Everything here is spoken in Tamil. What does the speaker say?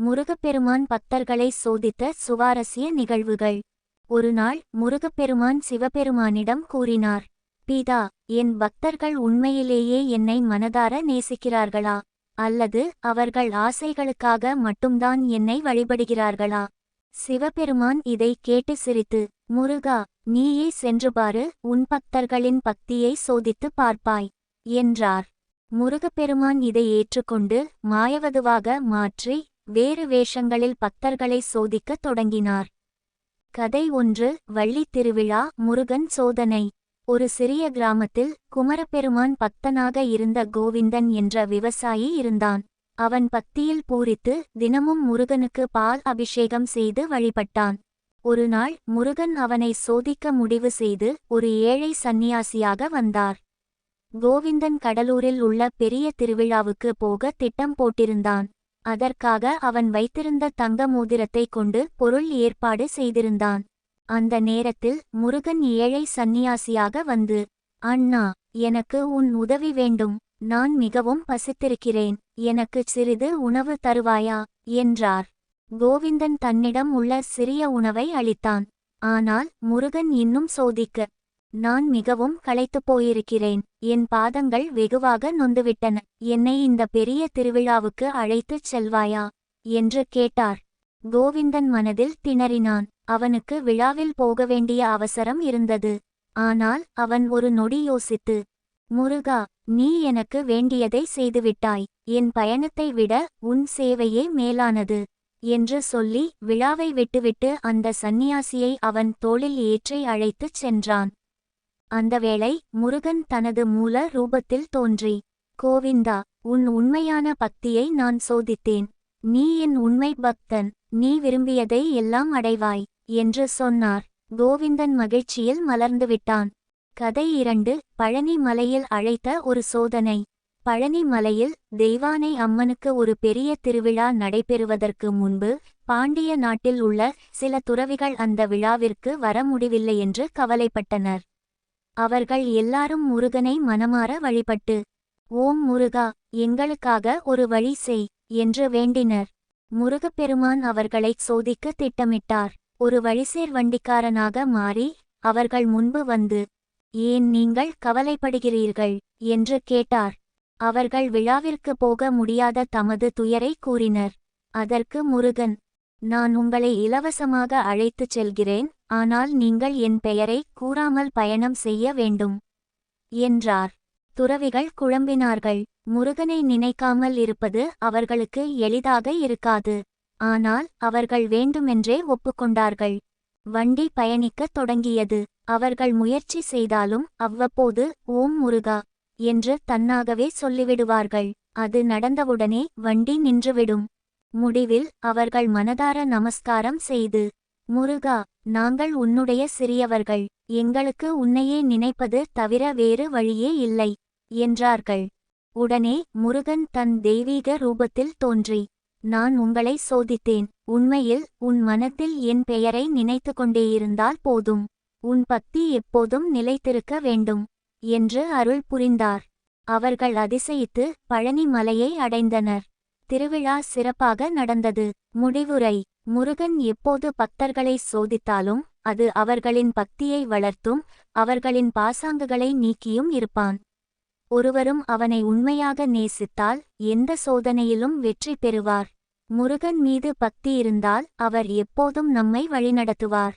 முருகப்பெருமான் பக்தர்களை சோதித்த சுவாரஸ்ய நிகழ்வுகள். ஒருநாள் முருகப்பெருமான் சிவபெருமானிடம் கூறினார் பிதா என் பக்தர்கள் உண்மையிலேயே என்னை மனதார நேசிக்கிறார்களா? அல்லது அவர்கள் ஆசைகளுக்காக மட்டும்தான் என்னை வழிபடுகிறார்களா? சிவபெருமான் இதை கேட்டு சிரித்து முருகா நீயே சென்று பாரு உன் பக்தர்களின் பக்தியை சோதித்துப் பார்ப்பாய் என்றார். முருகப்பெருமான் இதை ஏற்றுக்கொண்டு மாயவதுவாக மாற்றி வேறு வேஷங்களில் பக்தர்களை சோதிக்கத் தொடங்கினார். கதை ஒன்று வள்ளி திருவிழா முருகன் சோதனை. ஒரு சிறிய கிராமத்தில் குமரப்பெருமான் பக்தனாக இருந்த கோவிந்தன் என்ற விவசாயி இருந்தான். அவன் பக்தியில் பூரித்து தினமும் முருகனுக்கு பால் அபிஷேகம் செய்து வழிபட்டான். ஒருநாள் முருகன் அவனை சோதிக்க முடிவு செய்து ஒரு ஏழை சந்நியாசியாக வந்தார். கோவிந்தன் கடலூரில் உள்ள பெரிய திருவிழாவுக்கு போக திட்டம் போட்டிருந்தான். அதற்காக அவன் வைத்திருந்த தங்க மோதிரத்தை கொண்டு பொருள் ஏற்பாடு செய்திருந்தான். அந்த நேரத்தில் முருகன் ஏழை சந்நியாசியாக வந்து அண்ணா எனக்கு உன் உதவி வேண்டும். நான் மிகவும் பசித்திருக்கிறேன். எனக்குச் சிறிது உணவு தருவாயா? என்றார். கோவிந்தன் தன்னிடம் உள்ள சிறிய உணவை அளித்தான். ஆனால் முருகன் இன்னும் சோதிக்க நான் மிகவும் களைத்துப் போயிருக்கிறேன். என் பாதங்கள் வெகுவாக நொந்துவிட்டன. என்னை இந்த பெரிய திருவிழாவுக்கு அழைத்துச் செல்வாயா? என்று கேட்டார். கோவிந்தன் மனதில் திணறினான். அவனுக்கு விழாவில் போக வேண்டிய அவசரம் இருந்தது. ஆனால் அவன் ஒரு நொடி யோசித்து முருகா நீ எனக்கு வேண்டியதை செய்துவிட்டாய். என் பயணத்தை விட உன் சேவையே மேலானது என்று சொல்லி விழாவை விட்டுவிட்டு அந்த சந்நியாசியை அவன் தோளில் ஏற்றி அழைத்துச் சென்றான். அந்த வேளை முருகன் தனது மூல ரூபத்தில் தோன்றி கோவிந்தா உன் உண்மையான பக்தியை நான் சோதித்தேன். நீ என் உண்மை பக்தன். நீ விரும்பியதை எல்லாம் அடைவாய் என்று சொன்னார். கோவிந்தன் மகிழ்ச்சியில் மலர்ந்துவிட்டான் கதை இரண்டு. பழனி மலையில் அழைத்த ஒரு சோதனை. பழனி மலையில் தெய்வானை அம்மனுக்கு ஒரு பெரிய திருவிழா நடைபெறுவதற்கு முன்பு பாண்டிய நாட்டில் உள்ள சில துறவிகள் அந்த விழாவிற்கு வர முடிவில்லை என்று கவலைப்பட்டனர். அவர்கள் எல்லாரும் முருகனை மனமாற வழிபட்டு ஓம் முருகா எங்களுக்காக ஒரு வழி செய் என்று வேண்டினர். முருகப்பெருமான் அவர்களைச் சோதிக்க திட்டமிட்டார். ஒரு வழிசேர் வண்டிக்காரனாக மாறி அவர்கள் முன்பு வந்து ஏன் நீங்கள் கவலைப்படுகிறீர்கள்? என்று கேட்டார். அவர்கள் விழாவிற்கு போக முடியாத தமது துயரை கூறினர். அதற்கு முருகன் நான் உங்களை இலவசமாக அழைத்துச் செல்கிறேன். ஆனால் நீங்கள் என் பெயரை கூறாமல் பயணம் செய்ய வேண்டும். என்றார். துறவிகள் குழம்பினார்கள். முருகனை நினைக்காமல் இருப்பது அவர்களுக்கு எளிதாக இருக்காது. ஆனால் அவர்கள் வேண்டுமென்றே ஒப்புக்கொண்டார்கள். வண்டி பயணிக்கத் தொடங்கியது. அவர்கள் முயற்சி செய்தாலும் அவ்வப்போது ஓம் முருகா என்று தன்னாகவே சொல்லிவிடுவார்கள். அது நடந்தவுடனே வண்டி நின்றுவிடும். முடிவில் அவர்கள் மனதார நமஸ்காரம் செய்து முருகா நாங்கள் உன்னுடைய சிறியவர்கள். எங்களுக்கு உன்னையே நினைப்பது தவிர வேறு வழியே இல்லை என்றார்கள். உடனே முருகன் தன் தெய்வீக ரூபத்தில் தோன்றி நான் உங்களை சோதித்தேன். உண்மையில் உன் மனத்தில் என் பெயரை நினைத்து கொண்டேயிருந்தால் போதும். உன் பக்தி எப்போதும் நிலைத்திருக்க வேண்டும் என்று அருள் புரிந்தார். அவர்கள் அதிசயித்து பழனி மலையை அடைந்தனர். திருவிழா சிறப்பாக நடந்தது. முடிவுரை. முருகன் எப்போது பக்தர்களை சோதித்தாலும் அது அவர்களின் பக்தியை வளர்த்தும் அவர்களின் பாசாங்குகளை நீக்கியும் இருப்பான். ஒருவரும் அவனை உண்மையாக நேசித்தால் எந்த சோதனையிலும் வெற்றி பெறுவார். முருகன் மீது பக்தி இருந்தால் அவர் எப்போதும் நம்மை வழிநடத்துவார்.